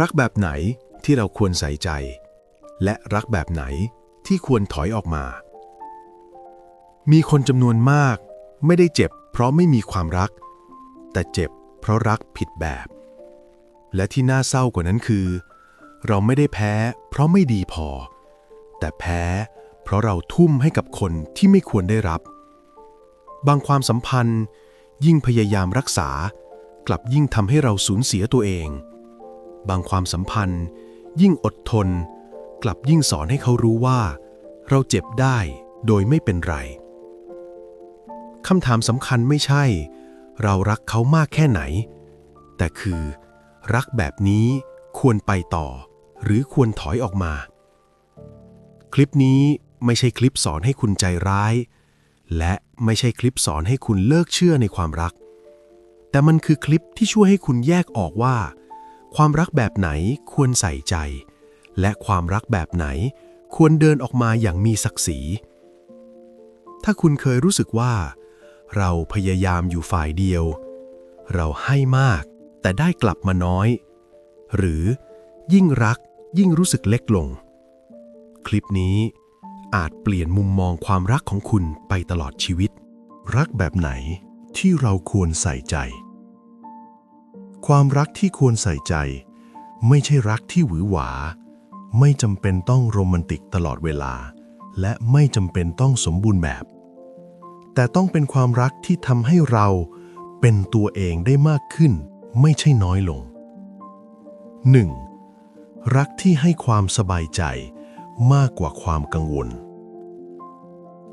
รักแบบไหนที่เราควรใส่ใจ และรักแบบไหนที่ควรถอยออกมา มีคนจำนวนมาก ไม่ได้เจ็บ เพราะไม่มีความรัก แต่เจ็บ เพราะรักผิดแบบ และที่น่าเศร้ากว่านั้นคือ เราไม่ได้แพ้ เพราะไม่ดีพอ แต่แพ้ เพราะเราทุ่มให้กับคนที่ไม่ควรได้รับ บางความสัมพันธ์ ยิ่งพยายามรักษา กลับยิ่งทำให้เราสูญเสียตัวเอง บางความสัมพันธ์ ยิ่งอดทน กลับยิ่งสอนให้เขารู้ว่า เราเจ็บได้โดยไม่เป็นไรคำถามสำคัญไม่ใช่ เรารักเขามากแค่ไหน แต่คือ รักแบบนี้ควรไปต่อ หรือควรถอยออกมา คลิปนี้ไม่ใช่คลิปสอนให้คุณใจร้าย และไม่ใช่คลิปสอนให้คุณเลิกเชื่อในความรัก แต่มันคือคลิปที่ช่วยให้คุณแยกออกว่า ความรักแบบไหนควรใส่ใจ และความรักแบบไหนควรเดินออกมาอย่างมีศักดิ์ศรี ถ้าคุณเคยรู้สึกว่า เราพยายามอยู่ฝ่ายเดียว เราให้มาก แต่ได้กลับมาน้อย หรือยิ่งรักยิ่งรู้สึกเล็กลง คลิปนี้อาจเปลี่ยนมุมมองความรักของคุณไปตลอดชีวิต รักแบบไหนที่เราควรใส่ใจ ความรักที่ควรใส่ใจ ไม่ใช่รักที่หวือหวา ไม่จำเป็นต้องโรแมนติกตลอดเวลา และไม่จำเป็นต้องสมบูรณ์แบบ แต่ต้องเป็นความรักที่ทำให้เราเป็นตัวเองได้มากขึ้น ไม่ใช่น้อยลง 1. รักที่ให้ความสบายใจมากกว่าความกังวล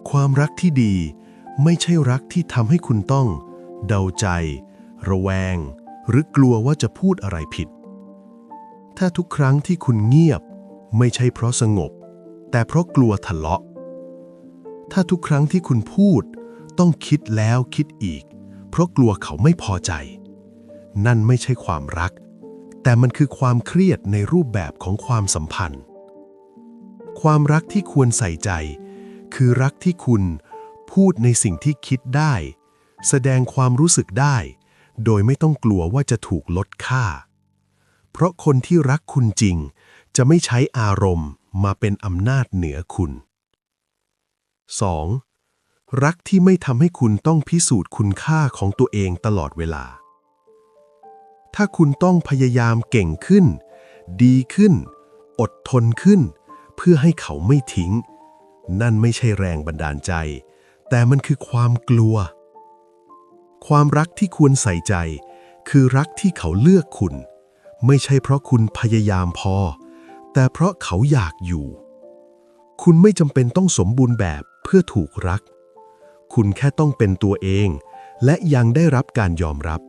ความรักที่ดีไม่ใช่รักที่ทำให้คุณต้อง เดาใจ ระแวง หรือกลัวว่าจะพูดอะไรผิด ถ้าทุกครั้งที่คุณเงียบ ไม่ใช่เพราะสงบ แต่เพราะกลัวทะเลาะ ถ้าทุกครั้งที่คุณพูด ต้องคิดแล้วคิดอีก เพราะกลัวเขาไม่พอใจ นั่นไม่ใช่ความรัก แต่มันคือความเครียดในรูปแบบของความสัมพันธ์ ความรักที่ควรใส่ใจ คือรักที่คุณพูดในสิ่งที่คิดได้ แสดงความรู้สึกได้ โดยไม่ต้องกลัวว่าจะถูกลดค่า เพราะคนที่รักคุณจริง จะไม่ใช้อารมณ์มาเป็นอำนาจเหนือคุณ 2. รักที่ไม่ทำให้คุณต้องพิสูจน์คุณค่าของตัวเองตลอดเวลา ถ้าคุณต้องพยายามเก่งขึ้น ดีขึ้น อดทนขึ้น เพื่อให้เขาไม่ทิ้ง นั่นไม่ใช่แรงบันดาลใจ แต่มันคือความกลัว ความรักที่ควรใส่ใจ คือรักที่เขาเลือกคุณ ไม่ใช่เพราะคุณพยายามพอ แต่เพราะเขาอยากอยู่ คุณไม่จำเป็นต้องสมบูรณ์แบบเพื่อถูกรัก คุณแค่ต้องเป็นตัวเอง และยังได้รับการยอมรับ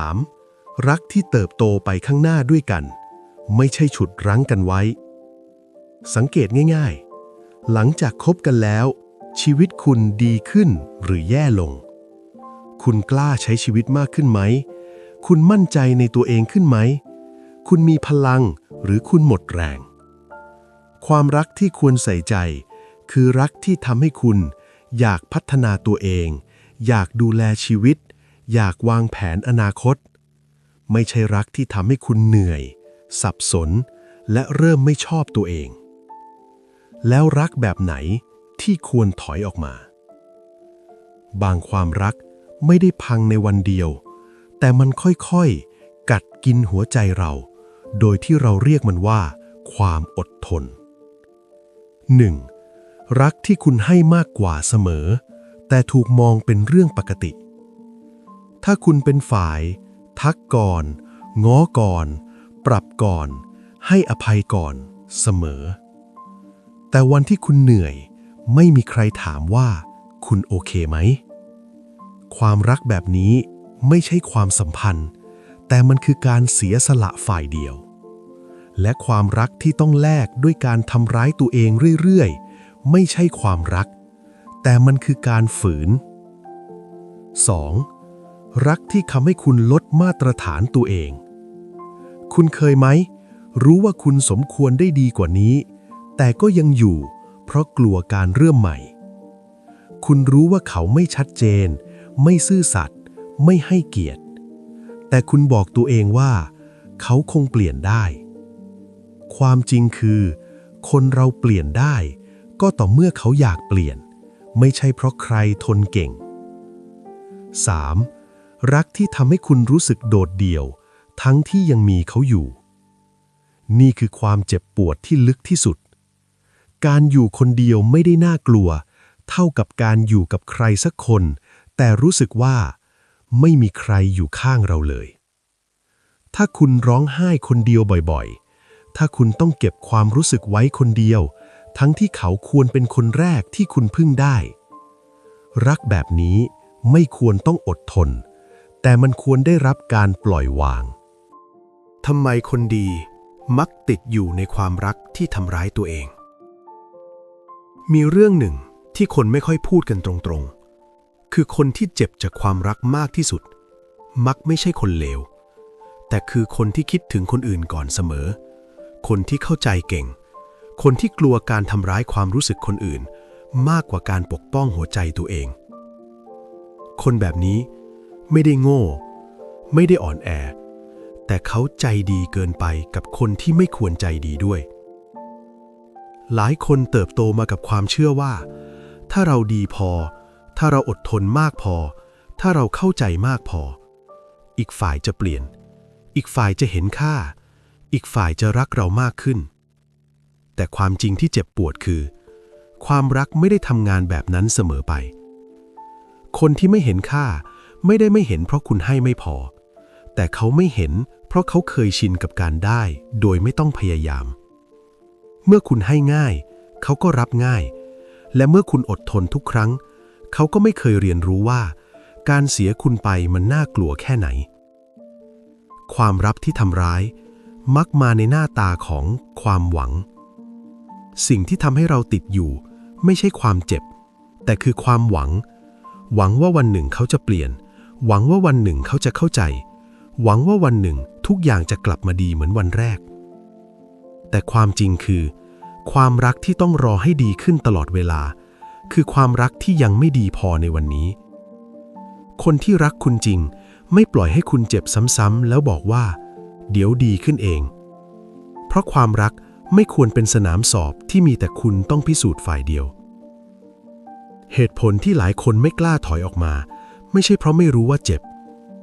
3. รักที่เติบโตไปข้างหน้าด้วยกัน ไม่ใช่ฉุดรั้งกันไว้ สังเกตง่าย ๆ หลังจากคบกันแล้ว ชีวิตคุณดีขึ้นหรือแย่ลง คุณกล้าใช้ชีวิตมากขึ้นไหม คุณมั่นใจในตัวเองขึ้นไหม คุณมีพลังหรือคุณหมดแรง ความรักที่ควรใส่ใจ คือรักที่ทำให้คุณ อยากพัฒนาตัวเอง อยากดูแลชีวิต อยากวางแผนอนาคต ไม่ใช่รักที่ทำให้คุณเหนื่อย สับสน และเริ่มไม่ชอบตัวเอง แล้วรักแบบไหนที่ควรถอยออกมา บางความรัก ไม่ได้พังในวันเดียว แต่มันค่อยๆ กัดกินหัวใจเรา โดยที่เราเรียกมันว่า ความอดทน 1. รักที่คุณให้มากกว่าเสมอ แต่ถูกมองเป็นเรื่องปกติ ถ้าคุณเป็นฝ่าย ทักก่อน ง้อก่อน ปรับก่อน ให้อภัยก่อนเสมอ แต่วันที่คุณเหนื่อย ไม่มีใครถามว่า คุณโอเคไหม ความรักแบบนี้ไม่ใช่ความสัมพันธ์ แต่มันคือการเสียสละฝ่ายเดียว และความรักที่ต้องแลกด้วยการทำร้ายตัวเองเรื่อยๆ ไม่ใช่ความรัก แต่มันคือการฝืน 2. รักที่ทำให้คุณลดมาตรฐานตัวเอง คุณเคยไหม รู้ว่าคุณสมควรได้ดีกว่านี้ แต่ก็ยังอยู่ เพราะกลัวการเริ่มใหม่ คุณรู้ว่าเขาไม่ชัดเจน ไม่ซื่อสัตย์ไม่ให้เกียรติ แต่คุณบอกตัวเองว่า เขาคงเปลี่ยนได้ ความจริงคือ คนเราเปลี่ยนได้ ก็ต่อเมื่อเขาอยากเปลี่ยน ไม่ใช่เพราะใครทนเก่ง 3. รักที่ทำให้คุณรู้สึกโดดเดี่ยว ทั้งที่ยังมีเขาอยู่ นี่คือความเจ็บปวดที่ลึกที่สุด การอยู่คนเดียวไม่ได้น่ากลัว เท่ากับการอยู่กับใครสักคน แต่รู้สึกว่าไม่มีใครอยู่ข้างเราเลย ถ้าคุณร้องไห้คนเดียวบ่อยๆ ถ้าคุณต้องเก็บความรู้สึกไว้คนเดียว ทั้งที่เขาควรเป็นคนแรกที่คุณพึ่งได้ รักแบบนี้ไม่ควรต้องอดทน แต่มันควรได้รับการปล่อยวาง ทำไมคนดีมักติดอยู่ในความรักที่ทำร้ายตัวเอง มีเรื่องหนึ่งที่คนไม่ค่อยพูดกันตรงๆ คือคนที่เจ็บจากความรักมากที่สุด มักไม่ใช่คนเลว แต่คือคนที่คิดถึงคนอื่นก่อนเสมอ คนที่เข้าใจเก่ง คนที่กลัวการทำร้ายความรู้สึกคนอื่น มากกว่าการปกป้องหัวใจตัวเอง คนแบบนี้ไม่ได้โง่ ไม่ได้อ่อนแอ แต่เขาใจดีเกินไปกับคนที่ไม่ควรใจดีด้วย หลายคนเติบโตมากับความเชื่อว่า ถ้าเราดีพอ ถ้าเราอดทนมากพอ ถ้าเราเข้าใจมากพอ อีกฝ่ายจะเปลี่ยน อีกฝ่ายจะเห็นค่า อีกฝ่ายจะรักเรามากขึ้น แต่ความจริงที่เจ็บปวดคือ ความรักไม่ได้ทำงานแบบนั้นเสมอไป คนที่ไม่เห็นค่าไม่ได้ไม่เห็นเพราะคุณให้ไม่พอ แต่เขาไม่เห็นเพราะเขาเคยชินกับการได้ โดยไม่ต้องพยายาม เมื่อคุณให้ง่าย เขาก็รับง่าย และเมื่อคุณอดทนทุกครั้ง เขาก็ไม่เคยเรียนรู้ว่า การเสียคุณไปมันน่ากลัวแค่ไหน ความรับที่ทำร้าย มักมาในหน้าตาของความหวัง สิ่งที่ทำให้เราติดอยู่ ไม่ใช่ความเจ็บ แต่คือความหวัง หวังว่าวันหนึ่งเขาจะเปลี่ยน หวังว่าวันหนึ่งเขาจะเข้าใจ หวังว่าวันหนึ่งทุกอย่างจะกลับมาดีเหมือนวันแรก แต่ความจริงคือ ความรักที่ต้องรอให้ดีขึ้นตลอดเวลา คือความรักที่ยังไม่ดีพอในวันนี้ คนที่รักคุณจริง ไม่ปล่อยให้คุณเจ็บซ้ำๆแล้วบอกว่า เดี๋ยวดีขึ้นเอง เพราะความรักไม่ควรเป็นสนามสอบที่มีแต่คุณต้องพิสูจน์ฝ่ายเดียว เหตุผลที่หลายคนไม่กล้าถอยออกมา ไม่ใช่เพราะไม่รู้ว่าเจ็บ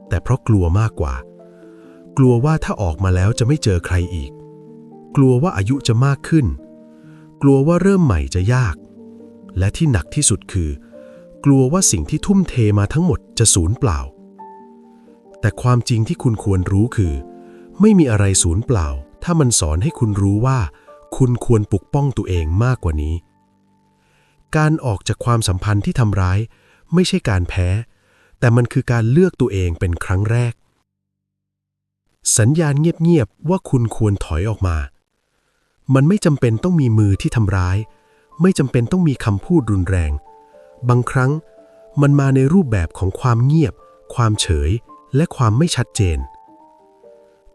แต่เพราะกลัวมากกว่า กลัวว่าถ้าออกมาแล้วจะไม่เจอใครอีก กลัวว่าอายุจะมากขึ้น กลัวว่าเริ่มใหม่จะยาก และที่หนักที่สุดคือ กลัวว่าสิ่งที่ทุ่มเทมาทั้งหมดจะสูญเปล่า แต่ความจริงที่คุณควรรู้คือ ไม่มีอะไรสูญเปล่า ถ้ามันสอนให้คุณรู้ว่า คุณควรปกป้องตัวเองมากกว่านี้ การออกจากความสัมพันธ์ที่ทำร้าย ไม่ใช่การแพ้ แต่มันคือการเลือกตัวเองเป็นครั้งแรก สัญญาณเงียบๆว่าคุณควรถอยออกมา มันไม่จำเป็นต้องมีมือที่ทำร้าย ไม่จำเป็นต้องมีคำพูดรุนแรง บางครั้งมันมาในรูปแบบของความเงียบ ความเฉย และความไม่ชัดเจน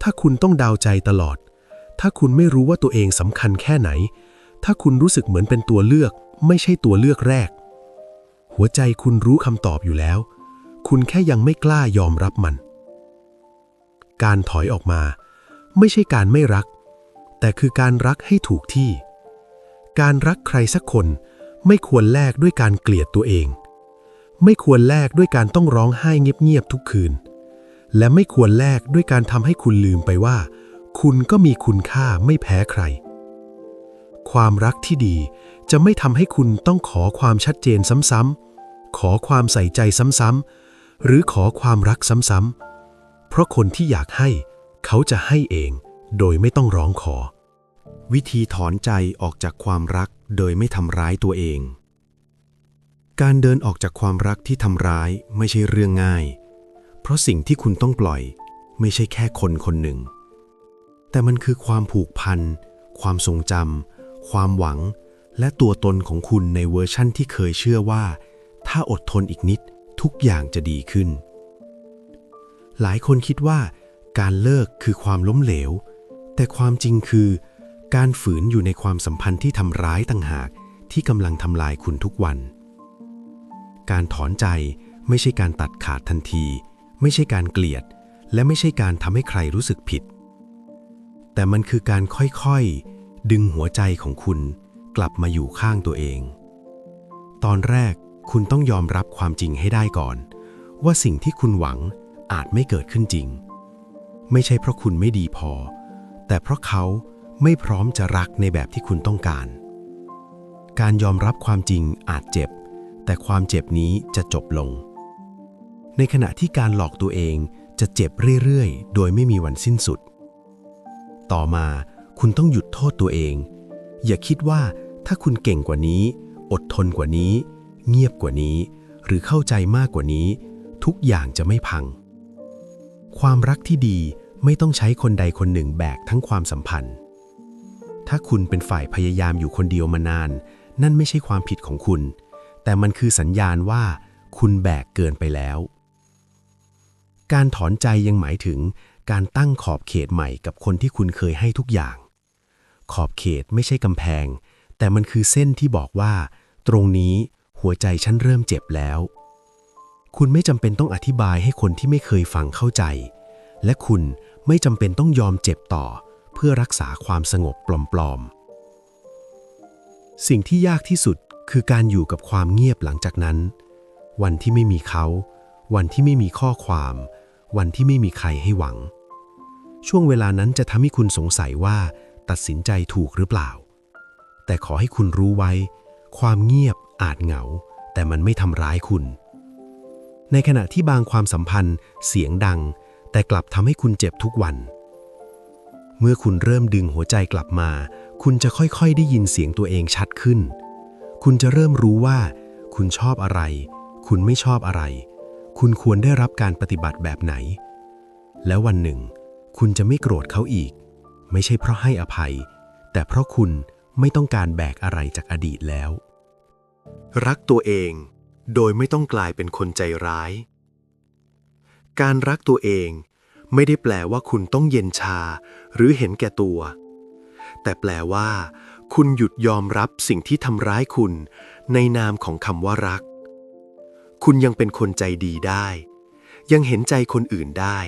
ถ้าคุณต้องดาวใจตลอด ถ้าคุณไม่รู้ว่าตัวเองสำคัญแค่ไหน ถ้าคุณรู้สึกเหมือนเป็นตัวเลือก ไม่ใช่ตัวเลือกแรก หัวใจคุณรู้คำตอบอยู่แล้ว คุณแค่ยังไม่กล้ายอมรับมัน การถอยออกมา ไม่ใช่การไม่รัก แต่คือการรักให้ถูกที่ การรักใครสักคนไม่ควรแลกด้วยการเกลียดตัวเอง ไม่ควรแลกด้วยการต้องร้องไห้เงียบๆทุกคืน และไม่ควรแลกด้วยการทำให้คุณลืมไปว่า คุณก็มีคุณค่าไม่แพ้ใคร ความรักที่ดีจะไม่ทำให้คุณต้องขอความชัดเจนซ้ำๆขอความใส่ใจซ้ำๆหรือขอความรักซ้ำๆเพราะคนที่อยากให้ เขาจะให้เอง โดยไม่ต้องร้องขอ วิธีถอนใจออกจากความรักโดยไม่ทำร้ายตัวเอง การเดินออกจากความรักที่ทำร้ายไม่ใช่เรื่องง่าย เพราะสิ่งที่คุณต้องปล่อย ไม่ใช่แค่คนคนหนึ่ง แต่มันคือความผูกพัน ความทรงจำความหวัง และตัวตนของคุณในเวอร์ชั่นที่เคยเชื่อว่า ถ้าอดทนอีกนิดทุกอย่างจะดีขึ้น หลายคนคิดว่า การเลิกคือความล้มเหลว แต่ความจริงคือ การฝืนอยู่ในความสัมพันธ์ที่ทำร้ายต่างหากที่กำลังทำลายคุณทุกวัน การถอนใจไม่ใช่การตัดขาดทันที ไม่ใช่การเกลียด และไม่ใช่การทำให้ใครรู้สึกผิด แต่มันคือการค่อยๆ ดึงหัวใจของคุณกลับมาอยู่ข้างตัวเอง ตอนแรกคุณต้องยอมรับความจริงให้ได้ก่อน ว่าสิ่งที่คุณหวังอาจไม่เกิดขึ้นจริง ไม่ใช่เพราะคุณไม่ดีพอ แต่เพราะเขา ไม่พร้อมจะรักในแบบที่คุณต้องการ การยอมรับความจริงอาจเจ็บ แต่ความเจ็บนี้จะจบลง ในขณะที่การหลอกตัวเองจะเจ็บเรื่อยๆ โดยไม่มีวันสิ้นสุด ต่อมาคุณต้องหยุดโทษตัวเอง อย่าคิดว่าถ้าคุณเก่งกว่านี้ อดทนกว่านี้ เงียบกว่านี้ หรือเข้าใจมากกว่านี้ ทุกอย่างจะไม่พัง ความรักที่ดีไม่ต้องใช้คนใดคนหนึ่งแบกทั้งความสัมพันธ์ ถ้าคุณเป็นฝ่ายพยายามอยู่คนเดียวมานาน นั่นไม่ใช่ความผิดของคุณ แต่มันคือสัญญาณว่าคุณแบกเกินไปแล้ว การถอนใจยังหมายถึงการตั้งขอบเขตใหม่กับคนที่คุณเคยให้ทุกอย่าง ขอบเขตไม่ใช่กำแพง แต่มันคือเส้นที่บอกว่า ตรงนี้หัวใจฉันเริ่มเจ็บแล้ว คุณไม่จำเป็นต้องอธิบายให้คนที่ไม่เคยฟังเข้าใจ และคุณไม่จำเป็นต้องยอมเจ็บต่อ เพื่อรักษาความสงบปลอมๆ สิ่งที่ยากที่สุดคือการอยู่กับความเงียบหลังจากนั้น วันที่ไม่มีเขา วันที่ไม่มีข้อความ วันที่ไม่มีใครให้หวัง ช่วงเวลานั้นจะทำให้คุณสงสัยว่าตัดสินใจถูกหรือเปล่า แต่ขอให้คุณรู้ไว้ ความเงียบอาจเหงา แต่มันไม่ทำร้ายคุณ ในขณะที่บางความสัมพันธ์เสียงดัง แต่กลับทำให้คุณเจ็บทุกวัน เมื่อคุณเริ่มดึงหัวใจกลับมา คุณจะค่อยๆ ได้ยินเสียงตัวเองชัดขึ้น คุณจะเริ่มรู้ว่า คุณชอบอะไร คุณไม่ชอบอะไร คุณควรได้รับการปฏิบัติแบบไหน แล้ววันหนึ่ง คุณจะไม่โกรธเขาอีก ไม่ใช่เพราะให้อภัย แต่เพราะคุณไม่ต้องการแบกอะไรจากอดีตแล้ว รักตัวเองโดยไม่ต้องกลายเป็นคนใจร้าย การรักตัวเอง ไม่ได้แปลว่าคุณต้องเย็นชา หรือเห็นแก่ตัว แต่แปลว่า คุณหยุดยอมรับสิ่งที่ทำร้ายคุณ ในนามของคำว่ารัก คุณยังเป็นคนใจดีได้ ยังเห็นใจคนอื่นได้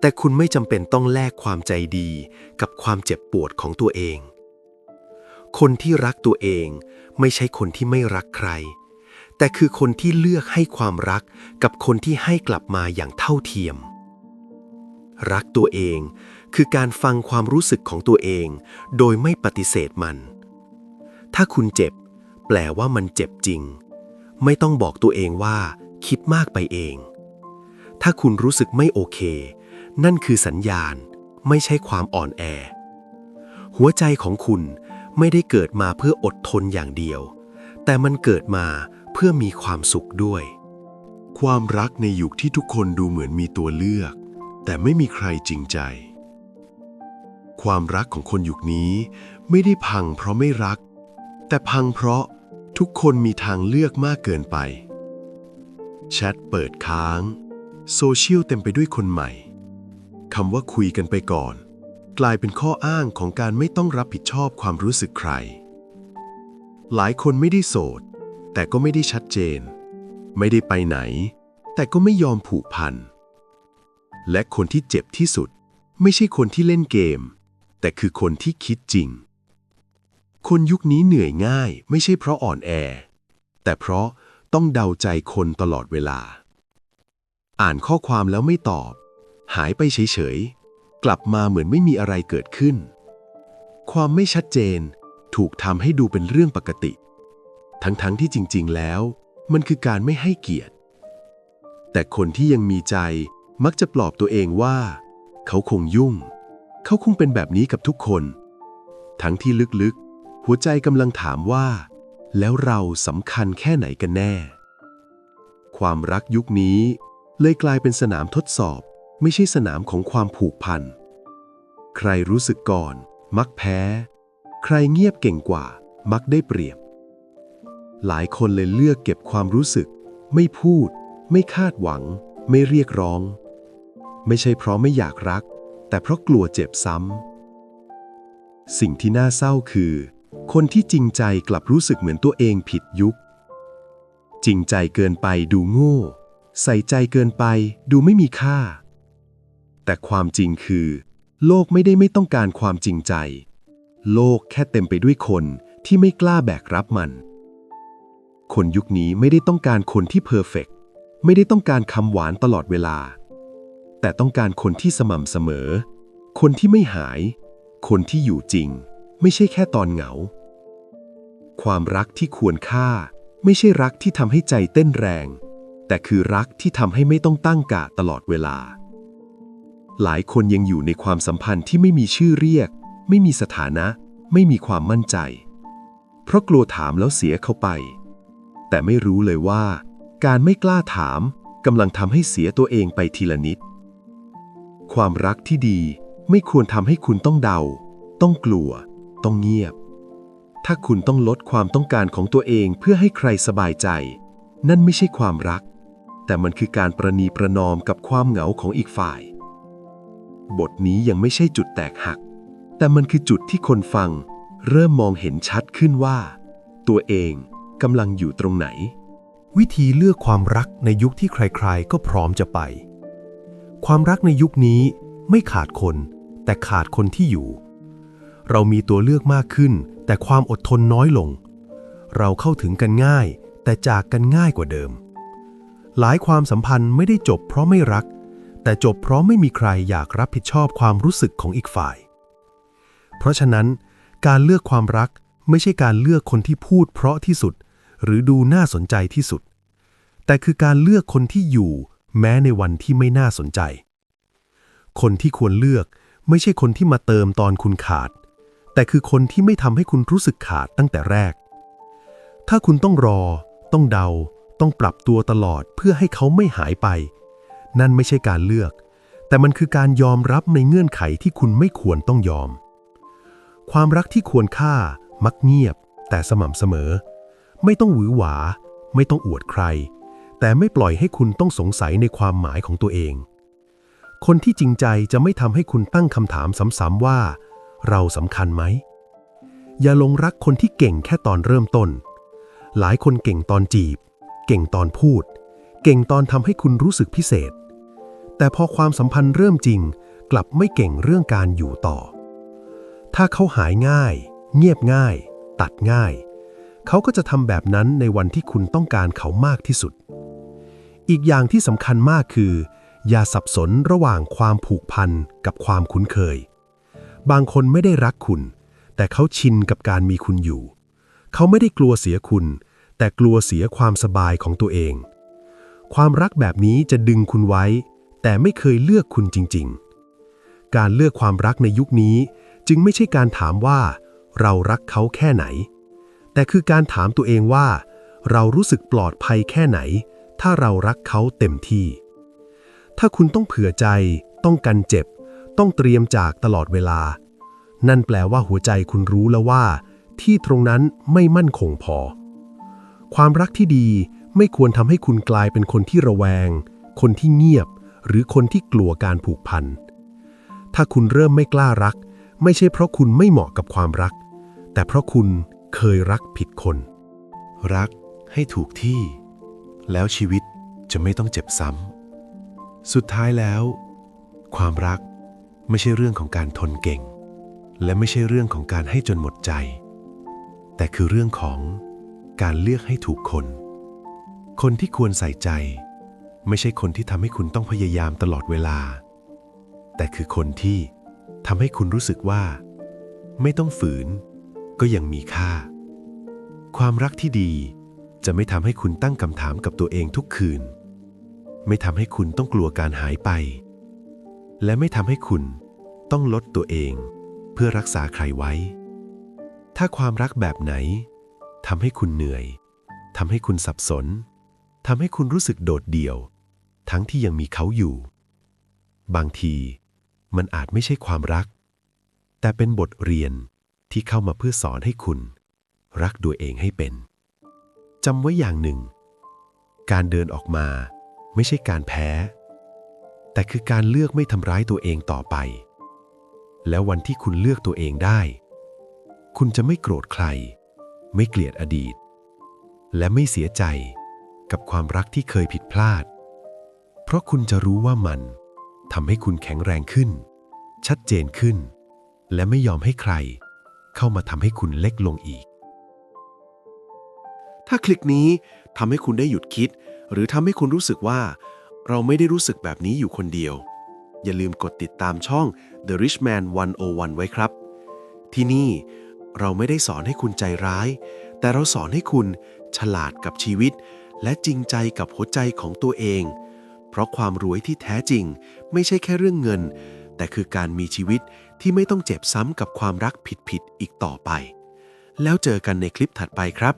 แต่คุณไม่จำเป็นต้องแลกความใจดีกับความเจ็บปวดของตัวเอง คนที่รักตัวเองไม่ใช่คนที่ไม่รักใคร แต่คือคนที่เลือกให้ความรักกับคนที่ให้กลับมาอย่างเท่าเทียม รักตัวเอง คือการฟังความรู้สึกของตัวเอง โดยไม่ปฏิเสธมัน ถ้าคุณเจ็บ แปลว่ามันเจ็บจริง ไม่ต้องบอกตัวเองว่า คิดมากไปเอง ถ้าคุณรู้สึกไม่โอเค นั่นคือสัญญาณ ไม่ใช่ความอ่อนแอ หัวใจของคุณไม่ได้เกิดมาเพื่ออดทนอย่างเดียว แต่มันเกิดมาเพื่อมีความสุขด้วย ความรักในยุคที่ทุกคนดูเหมือนมีตัวเลือก แต่ไม่มีใครจริงใจ ความรักของคนยุคนี้ไม่ได้พังเพราะไม่รัก แต่พังเพราะทุกคนมีทางเลือกมากเกินไป แชทเปิดค้าง โซเชียลเต็มไปด้วยคนใหม่คำว่าคุยกันไปก่อน กลายเป็นข้ออ้างของการไม่ต้องรับผิดชอบความรู้สึกใคร หลายคนไม่ได้โสด แต่ก็ไม่ได้ชัดเจน ไม่ได้ไปไหน แต่ก็ไม่ยอมผูกพัน และคนที่เจ็บที่สุด ไม่ใช่คนที่เล่นเกม แต่คือคนที่คิดจริง คนยุคนี้เหนื่อยง่ายไม่ใช่เพราะอ่อนแอ แต่เพราะต้องเดาใจคนตลอดเวลา อ่านข้อความแล้วไม่ตอบ หายไปเฉยๆ กลับมาเหมือนไม่มีอะไรเกิดขึ้น ความไม่ชัดเจนถูกทำให้ดูเป็นเรื่องปกติ ทั้งๆที่จริง ๆ แล้ว มันคือการไม่ให้เกียรติ แต่คนที่ยังมีใจ มักจะปลอบตัวเองว่า เขาคงยุ่ง เขาคงเป็นแบบนี้กับทุกคน ทั้งที่ลึกๆ หัวใจกำลังถามว่า แล้วเราสำคัญแค่ไหนกันแน่ ความรักยุคนี้ เลยกลายเป็นสนามทดสอบ ไม่ใช่สนามของความผูกพัน ใครรู้สึกก่อน มักแพ้ ใครเงียบเก่งกว่า มักได้เปรียบ หลายคนเลยเลือกเก็บความรู้สึก ไม่พูด ไม่คาดหวังไม่เรียกร้อง ไม่ใช่เพราะไม่อยากรัก แต่เพราะกลัวเจ็บซ้ำ สิ่งที่น่าเศร้าคือ คนที่จริงใจกลับรู้สึกเหมือนตัวเองผิดยุค จริงใจเกินไปดูโง่ ใส่ใจเกินไปดูไม่มีค่า แต่ความจริงคือ โลกไม่ได้ไม่ต้องการความจริงใจ โลกแค่เต็มไปด้วยคนที่ไม่กล้าแบกรับมัน คนยุคนี้ไม่ได้ต้องการคนที่เพอร์เฟกต์ไม่ได้ต้องการคำหวานตลอดเวลา แต่ต้องการคนที่สม่ำเสมอ คนที่ไม่หาย คนที่อยู่จริง ไม่ใช่แค่ตอนเหงา ความรักที่ควรค่า ไม่ใช่รักที่ทำให้ใจเต้นแรง แต่คือรักที่ทำให้ไม่ต้องตั้งกะตลอดเวลา หลายคนยังอยู่ในความสัมพันธ์ที่ไม่มีชื่อเรียก ไม่มีสถานะ ไม่มีความมั่นใจ เพราะกลัวถามแล้วเสียเข้าไป แต่ไม่รู้เลยว่า การไม่กล้าถามกำลังทำให้เสียตัวเองไปทีละนิด ความรักที่ดีไม่ควรทำให้คุณต้องเดา ต้องกลัว ต้องเงียบ ถ้าคุณต้องลดความต้องการของตัวเองเพื่อให้ใครสบายใจ นั่นไม่ใช่ความรัก แต่มันคือการประนีประนอมกับความเหงาของอีกฝ่าย บทนี้ยังไม่ใช่จุดแตกหัก แต่มันคือจุดที่คนฟัง เริ่มมองเห็นชัดขึ้นว่า ตัวเองกำลังอยู่ตรงไหน วิธีเลือกความรักในยุคที่ใครๆ ก็พร้อมจะไป ความรักในยุคนี้ไม่ขาดคน แต่ขาดคนที่อยู่ เรามีตัวเลือกมากขึ้น แต่ความอดทนน้อยลง เราเข้าถึงกันง่าย แต่จากกันง่ายกว่าเดิม หลายความสัมพันธ์ไม่ได้จบเพราะไม่รัก แต่จบเพราะไม่มีใครอยากรับผิดชอบความรู้สึกของอีกฝ่าย เพราะฉะนั้น การเลือกความรักไม่ใช่การเลือกคนที่พูดเพราะที่สุด หรือดูน่าสนใจที่สุด แต่คือการเลือกคนที่อยู่ แม้ในวันที่ไม่น่าสนใจ คนที่ควรเลือกไม่ใช่คนที่มาเติมตอนคุณขาด แต่คือคนที่ไม่ทำให้คุณรู้สึกขาดตั้งแต่แรก ถ้าคุณต้องรอ ต้องเดา ต้องปรับตัวตลอดเพื่อให้เขาไม่หายไป นั่นไม่ใช่การเลือก แต่มันคือการยอมรับในเงื่อนไขที่คุณไม่ควรต้องยอม ความรักที่ควรค่า มักเงียบ แต่สม่ำเสมอ ไม่ต้องหวือหวา ไม่ต้องอวดใคร แต่ไม่ปล่อยให้คุณต้องสงสัยในความหมายของตัวเอง คนที่จริงใจจะไม่ทำให้คุณตั้งคำถามซ้ำๆว่า เราสำคัญไหม อย่าหลงรักคนที่เก่งแค่ตอนเริ่มต้น หลายคนเก่งตอนจีบ เก่งตอนพูด เก่งตอนทำให้คุณรู้สึกพิเศษ แต่พอความสัมพันธ์เริ่มจริง กลับไม่เก่งเรื่องการอยู่ต่อ ถ้าเขาหายง่าย เงียบง่าย ตัดง่าย เขาก็จะทำแบบนั้นในวันที่คุณต้องการเขามากที่สุด อีกอย่างที่สำคัญมากคือ อย่าสับสนระหว่างความผูกพันกับความคุ้นเคย บางคนไม่ได้รักคุณ แต่เขาชินกับการมีคุณอยู่ เขาไม่ได้กลัวเสียคุณ แต่กลัวเสียความสบายของตัวเอง ความรักแบบนี้จะดึงคุณไว้ แต่ไม่เคยเลือกคุณจริง ๆ การเลือกความรักในยุคนี้จึงไม่ใช่การถามว่า เรารักเขาแค่ไหน แต่คือการถามตัวเองว่า เรารู้สึกปลอดภัยแค่ไหน ถ้าเรารักเขาเต็มที่ ถ้าคุณต้องเผื่อใจ ต้องกันเจ็บ ต้องเตรียมจากตลอดเวลา นั่นแปลว่าหัวใจคุณรู้แล้วว่า ที่ตรงนั้นไม่มั่นคงพอ ความรักที่ดีไม่ควรทำให้คุณกลายเป็นคนที่ระแวง คนที่เงียบ หรือคนที่กลัวการผูกพัน ถ้าคุณเริ่มไม่กล้ารัก ไม่ใช่เพราะคุณไม่เหมาะกับความรัก แต่เพราะคุณเคยรักผิดคน รักให้ถูกที่ แล้วชีวิตจะไม่ต้องเจ็บซ้ำ สุดท้ายแล้ว ความรักไม่ใช่เรื่องของการทนเก่ง และไม่ใช่เรื่องของการให้จนหมดใจ แต่คือเรื่องของการเลือกให้ถูกคน คนที่ควรใส่ใจ ไม่ใช่คนที่ทำให้คุณต้องพยายามตลอดเวลา แต่คือคนที่ทำให้คุณรู้สึกว่า ไม่ต้องฝืน ก็ยังมีค่า ความรักที่ดี จะไม่ทำให้คุณตั้งคำถามกับตัวเองทุกคืน ไม่ทำให้คุณต้องกลัวการหายไป และไม่ทำให้คุณต้องลดตัวเองเพื่อรักษาใครไว้ ถ้าความรักแบบไหนทำให้คุณเหนื่อยทำให้คุณสับสนทำให้คุณรู้สึกโดดเดี่ยว ทั้งที่ยังมีเขาอยู่ บางทีมันอาจไม่ใช่ความรัก แต่เป็นบทเรียนที่เข้ามาเพื่อสอนให้คุณ รักตัวเองให้เป็น จำไว้อย่างหนึ่ง การเดินออกมาไม่ใช่การแพ้ แต่คือการเลือกไม่ทำร้ายตัวเองต่อไป แล้ววันที่คุณเลือกตัวเองได้ คุณจะไม่โกรธใคร ไม่เกลียดอดีต และไม่เสียใจกับความรักที่เคยผิดพลาด เพราะคุณจะรู้ว่ามันทำให้คุณแข็งแรงขึ้น ชัดเจนขึ้น และไม่ยอมให้ใคร เข้ามาทำให้คุณเล็กลงอีก ถ้าคลิกนี้ทำให้คุณได้หยุดคิด หรือทำให้คุณรู้สึกว่า เราไม่ได้รู้สึกแบบนี้อยู่คนเดียว อย่าลืมกดติดตามช่อง The Rich Man 101 ไว้ครับ ที่นี่เราไม่ได้สอนให้คุณใจร้าย แต่เราสอนให้คุณฉลาดกับชีวิต และจริงใจกับหัวใจของตัวเอง เพราะความรวยที่แท้จริง ไม่ใช่แค่เรื่องเงิน แต่คือการมีชีวิตที่ไม่ต้องเจ็บซ้ำกับความรักผิดๆอีกต่อไป แล้วเจอกันในคลิปถัดไปครับ